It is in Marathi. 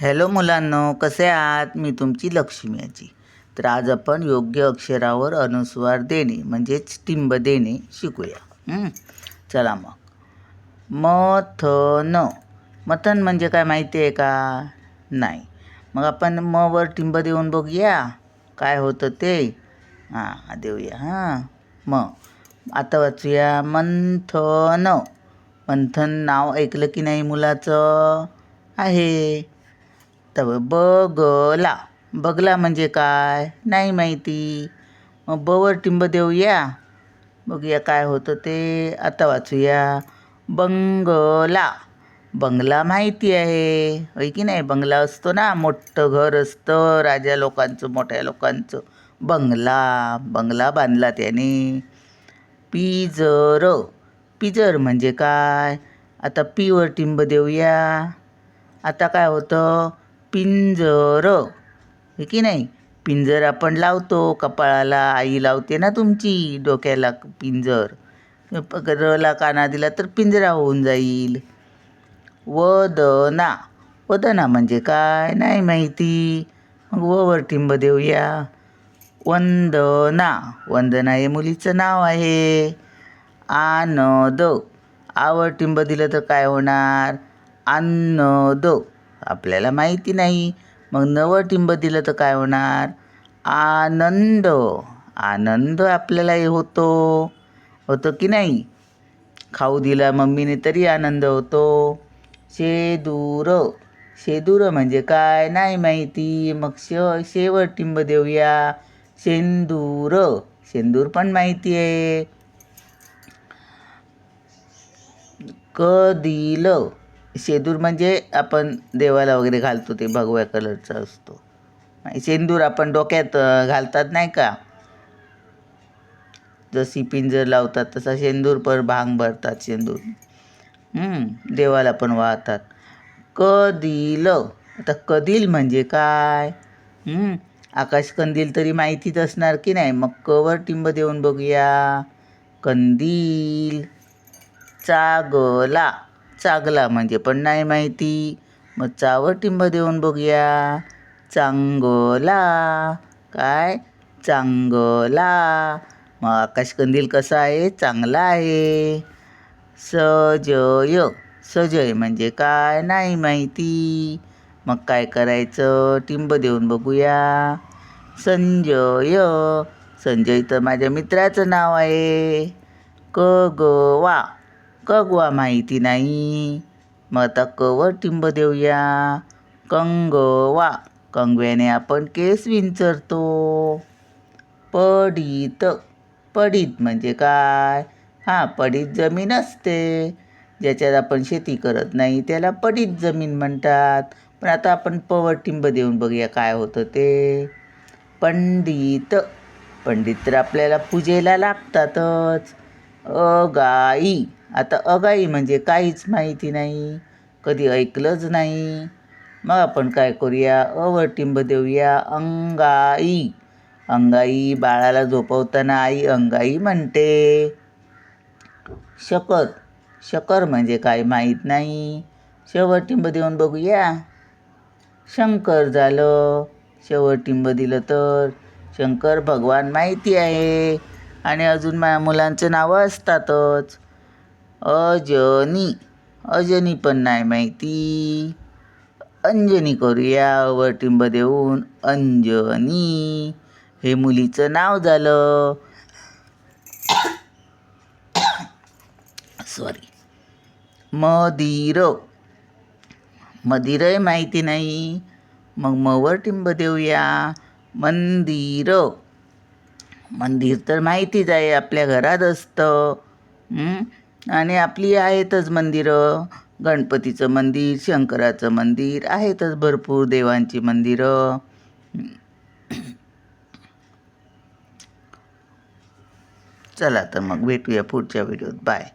हॅलो मुलांनो कसे आहात? मी तुमची लक्ष्मी आजी. तर आज आपण योग्य अक्षरावर अनुस्वार देणे म्हणजेच टिंब देणे शिकूया. चला मग. मथन. मथन म्हणजे काय माहिती आहे का? नाही. मग आपण म वर टिंब देऊन बघूया. काय होतं ते? हां देऊया हां. मग आता वाचूया. मंथन. मंथन नाव ऐकलं की नाही मुलाचं? आहे. तर बगला. बगला म्हणजे काय? नाही माहिती. मग बवर टिंब देऊया बघूया काय होतं ते. आता वाचूया. बंगला. बंगला माहिती आहे. होय की नाही? बंगला असतो ना. मोठं घर असतं. राजा लोकांचं मोठ्या लोकांचं. बंगला. बंगला बांधला त्याने. पिजर. पिजर म्हणजे काय? आता पीवर टिंब देऊया आता काय होतं? पिंजर. हे की नाही? पिंजर आपण लावतो कपाळाला आई लावते ना तुमची डोक्याला पिंजर. रला काना दिला तर पिंजरा होऊन जाईल. वदना. वदना म्हणजे काय? नाही माहिती. मग वर टिंब देऊया. वंदना. वंदना हे मुलीचं नाव आहे. आनद. आवर टिंब दिलं तर काय होणार? आनंद. आपल्याला माहिती नाही. मग नवं टिंब दिलं तर काय होणार? आनंद. आनंद आपल्याला होतो होतो. होतं की नाही? खाऊ दिला मम्मीने तरी आनंद होतो. शेदूर. शेदूर म्हणजे काय? नाही माहिती. मग श शेवर टिंब देऊया. शेंदूर. शेंदूर पण माहिती आहे. कदिल शेंदूर म्हणजे आपण देवाला वगैरे घालतो ते भगव्या कलरचा असतो. शेंदूर आपण डोक्यात घालतात नाही का? जशी पिंजर लावतात तसा शेंदूर पर भांग भरतात शेंदूर. देवाला पण वाहतात. कदिल. आता कदिल म्हणजे काय? आकाश आकाशकंदील तरी माहितीच असणार की नाही? मग कवर टिंब देऊन बघूया. कंदील. चागला. चागला म्हणजे पण नाही माहिती. मग चावर टिंब देऊन बघूया. चांगला. काय? चांगला. मग आकाशकंदील कसा आहे? चांगला आहे. सजय. सजय म्हणजे काय? नाही माहिती. मग काय करायचं? टिंब देऊन बघूया. संजय. संजय तर माझ्या मित्राचं नाव आहे. कगवा कगवा माहिती नाही. मग आता कवर टिंब देऊया. कंगवा कंगव्याने आपण केस विंचरतो. पडीत. पडीत म्हणजे काय? हां पडीत जमीन असते. ज्याच्यात आपण शेती करत नाही त्याला पडीत जमीन म्हणतात. पण आता आपण पवर टिंब देऊन बघूया काय होतं ते. पंडित. पंडित तर आपल्याला पूजेला लागतातच. अगाई. आता अगाई म्हणजे काहीच माहिती नाही कधी ऐकलंच नाही. मग आपण काय करूया? अवटिंब देऊया अंगाई. अंगाई बाळाला झोपवताना आई अंगाई म्हणते. शकर शकर म्हणजे काय माहीत नाही. शेवटिंब देऊन बघूया. शंकर झालं. शेवटिंब दिलं तर शंकर भगवान माहिती आहे. आणि अजून माझ्या मुलांचं नावं असतातच. अजनी. अजनी पण नाही माहिती. अंजनी करूया वटिंब देऊन अंजनी. हे मुलीचं नाव झालं. सॉरी मदिर. मदिरही माहिती नाही. मग मवर टिंब देऊया. मंदिर. मंदिर तर माहितीच आहे आपल्या घरात असतं. आणि आपली आहेतच मंदिरं. गणपतीचं मंदिर शंकराचं मंदिर आहेतच भरपूर देवांची मंदिरं. चला तर मग भेटूया पुढच्या व्हिडिओत. बाय.